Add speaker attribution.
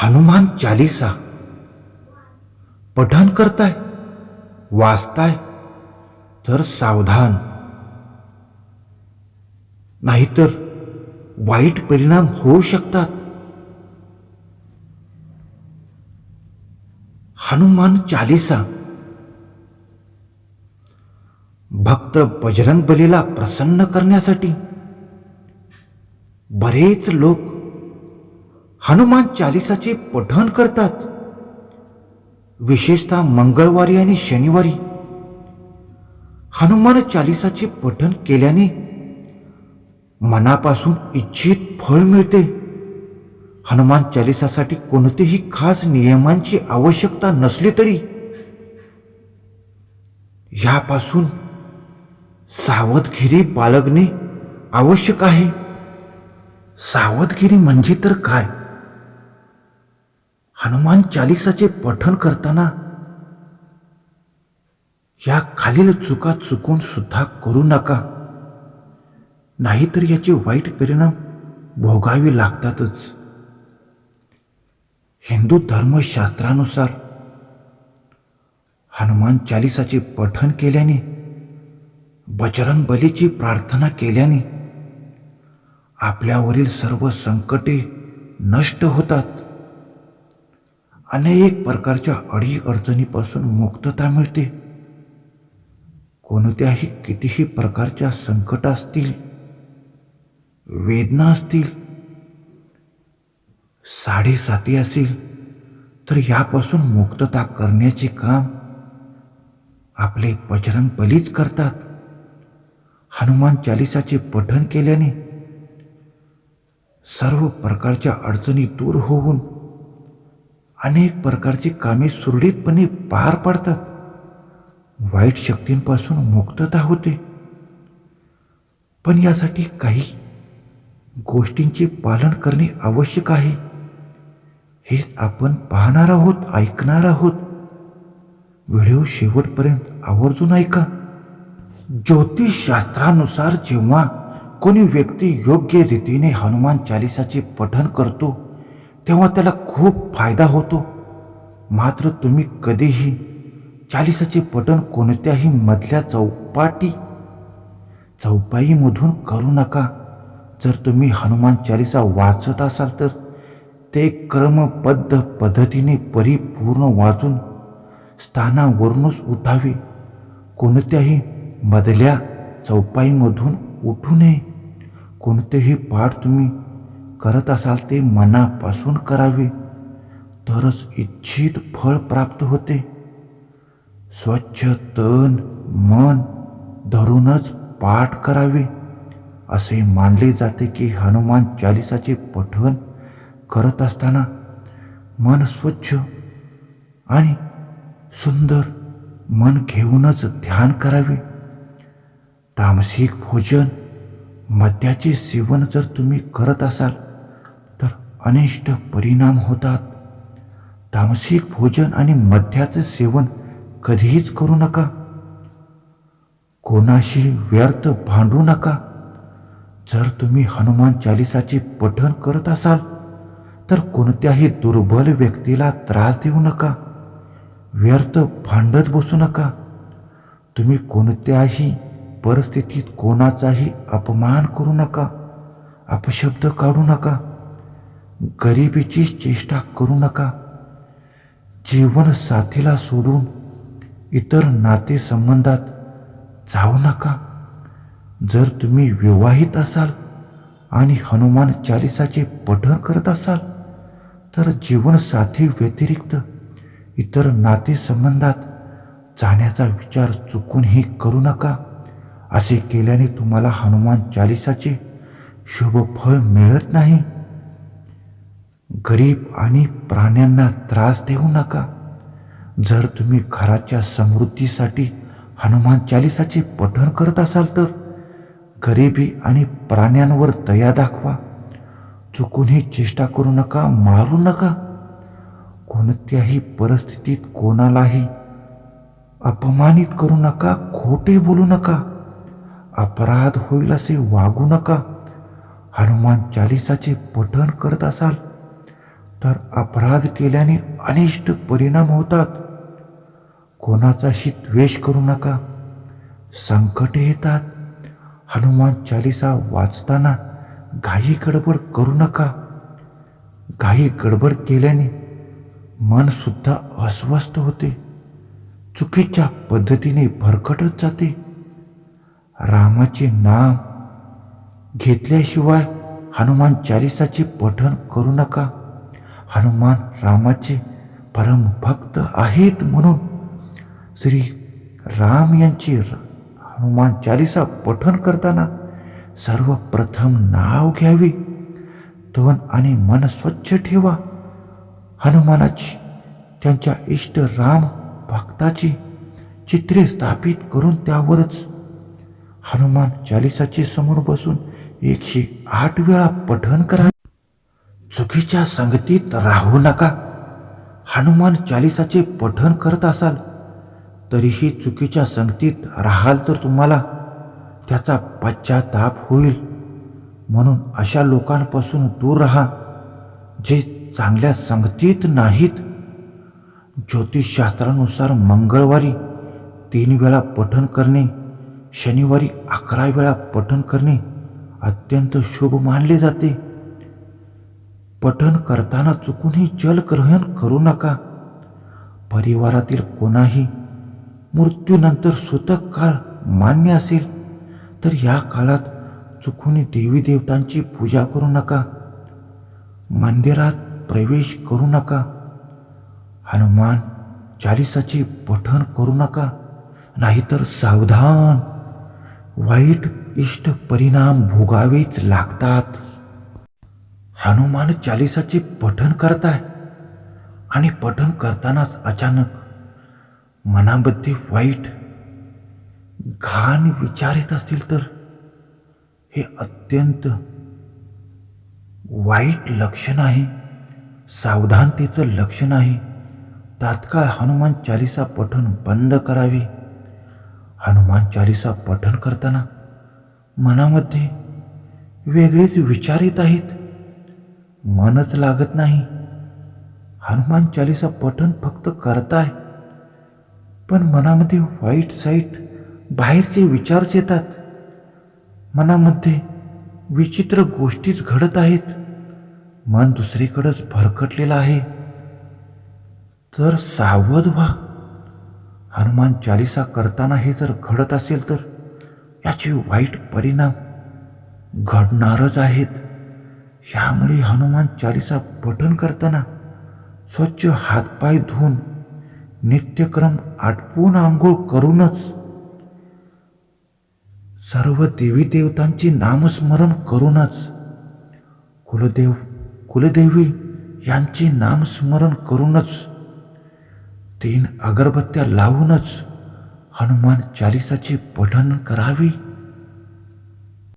Speaker 1: हनुमान चालिसा. पठण करताय वाचताय तर सावधान. नाहीतर वाईट परिणाम होऊ शकतात. हनुमान चालिसा. भक्त बजरंग बलीला प्रसन्न करण्यासाठी बरेच लोक हनुमान चालिसाचे पठण करतात. विशेषतः मंगळवारी आणि शनिवारी. हनुमान चालिसाचे पठण केल्याने मनापासून इच्छित फळ मिळते. हनुमान चालिसासाठी कोणतेही खास नियमांची आवश्यकता नसली तरी यापासून सावधगिरी बाळगणे आवश्यक आहे. सावधगिरी म्हणजे तर काय? हनुमान चालिसाचे पठण करताना या खालील चुका चुकून सुद्धा करू नका. नाहीतर याचे वाईट परिणाम भोगावे लागतातच. हिंदू धर्मशास्त्रानुसार हनुमान चालिसाचे पठण केल्याने बजरंग बलीची प्रार्थना केल्याने आपल्यावरील सर्व संकटे नष्ट होतात. अनेक प्रकारच्या अडी अडचणीपासून मुक्तता मिळते. कोणत्याही कितीही प्रकारच्या संकट असतील वेदना असतील साडेसाती असेल तर यापासून मुक्तता करण्याचे काम आपले बजरंग बलीच करतात. हनुमान चालिसाचे पठण केल्याने सर्व प्रकारच्या अडचणी दूर होऊन अनेक प्रकारची कामे सुरळीतपणे पार पडतात. वाईट शक्तींपासून मुक्तता होते. पण यासाठी काही गोष्टींचे पालन करणे आवश्यक आहे. हेच आपण पाहणार आहोत ऐकणार आहोत. व्हिडिओ शेवटपर्यंत आवर्जून ऐका. ज्योतिषशास्त्रानुसार जेव्हा कोणी व्यक्ती योग्य रीतीने हनुमान चालिसाचे पठन करतो तेव्हा त्याला खूप फायदा होतो. मात्र तुम्ही कधीही चालिसाचे पठण कोणत्याही मधल्या चौपाटी चौपाईमधून करू नका. जर तुम्ही हनुमान चालिसा वाचत असाल तर ते क्रमबद्ध पद्धतीने परिपूर्ण वाचून स्थानावरूनच उठावे. कोणत्याही मधल्या चौपाईमधून उठू नये. कोणतेही पाठ तुम्ही करत असाल ते मनापासून करावे. तरच इच्छित फळ प्राप्त होते. स्वच्छ तन मन धरूनच पाठ करावे. असे मानले जाते की हनुमान चालिसाचे पठण करत असताना मन स्वच्छ आणि सुंदर मन घेऊनच ध्यान करावे. तामसिक भोजन मद्याचे सेवन जर तुम्ही करत असाल अनिष्ट परिणाम होतात. तामसिक भोजन आणि मद्याचे सेवन कधीच करू नका. कोणाशी व्यर्थ भांडू नका. जर तुम्ही हनुमान चालिसाचे पठण करत असाल तर कोणत्याही दुर्बल व्यक्तीला त्रास देऊ नका. व्यर्थ भांडत बसू नका. तुम्ही कोणत्याही परिस्थितीत कोणाचाही अपमान करू नका. अपशब्द काढू नका. गरिबीची चेष्टा करू नका. जीवन साथीला सोडून इतर नातेसंबंधात जाऊ नका. जर तुम्ही विवाहित असाल आणि हनुमान चालिसाचे पठण करत असाल तर जीवनसाथी व्यतिरिक्त इतर नातेसंबंधात जाण्याचा विचार चुकूनही करू नका. असे केल्याने तुम्हाला हनुमान चालिसाचे शुभ फळ मिळत नाही. गरीब आणि प्राण्यांना त्रास देऊ नका. जर तुम्ही घराच्या समृद्धीसाठी हनुमान चालिसाचे पठण करत असाल तर गरिबी आणि प्राण्यांवर दया दाखवा. चुकूनही चेष्टा करू नका मारू नका. कोणत्याही परिस्थितीत कोणालाही अपमानित करू नका खोटे बोलू नका. अपराध होईल असे वागू नका. हनुमान चालिसाचे पठण करत असाल तर अपराध केल्याने अनिष्ट परिणाम होतात. कोणाचाही द्वेष करू नका. संकट येतात. हनुमान चालिसा वाचताना घाई गडबड करू नका. घाई गडबड केल्याने मन सुद्धा अस्वस्थ होते. चुकीच्या पद्धतीने भरकटत जाते. रामाचे नाम घेतल्याशिवाय हनुमान चालिसाचे पठण करू नका. हनुमान रामाचे परमभक्त आहेत म्हणून श्री राम यांची र- हनुमान चालिसा पठण करताना सर्वप्रथम नाव घ्यावे. तन आणि मन स्वच्छ ठेवा. हनुमानाची त्यांच्या इष्ट राम भक्ताची चित्रे स्थापित करून त्यावरच हनुमान चालिसाचे समोर बसून एकशे आठ वेळा पठण करा. चुकीच्या संगतीत राहू नका. हनुमान चालिसाचे पठण करत असाल तरीही चुकीच्या संगतीत राहाल तर तुम्हाला त्याचा पश्चाताप होईल. म्हणून अशा लोकांपासून दूर राहा जे चांगल्या संगतीत नाहीत. ज्योतिषशास्त्रानुसार मंगळवारी तीन वेळा पठण करणे शनिवारी अकरा वेळा पठण करणे अत्यंत शुभ मानले जाते. पठण करताना चुकूनही जलग्रहण करू नका. परिवारातील कोणाही मृत्यूनंतर सुतक काळ मान्य असेल तर या काळात चुकून देवी देवतांची पूजा करू नका. मंदिरात प्रवेश करू नका. हनुमान चालिसाचे पठण करू नका. नाहीतर सावधान. वाईट इष्ट परिणाम भोगावेच लागतात. हनुमान चालिसाचे पठण करताय आणि पठण करतानाच अचानक मनामध्ये वाईट घाण विचार येत असतील तर? हे अत्यंत वाईट लक्षण आहे. सावधानतेचं लक्षण आहे. तात्काळ हनुमान चालिसा पठण बंद करावे. हनुमान चालिसा पठण करताना मनामध्ये वेगळेच विचार येत आहेत. मनच लागत नाही. हनुमान चालिसा पठण फक्त करताय. पण मनामध्ये वाईट साईट बाहेरचे विचारच येतात. मनामध्ये विचित्र गोष्टीच घडत आहेत. मन दुसरीकडंच भरकटलेलं आहे. तर सावध व्हा. हनुमान चालिसा करताना हे जर घडत असेल तर याचे वाईट परिणाम घडणारच आहेत. यामुळे हनुमान चालिसा पठण करताना स्वच्छ हातपाय धुवून नित्यक्रम आटपून आंघोळ करूनच सर्व देवी देवतांचे नामस्मरण करूनच कुलदेव कुलदेवी यांचे नामस्मरण करूनच तीन अगरबत्त्या लावूनच हनुमान चालिसाचे पठण करावे.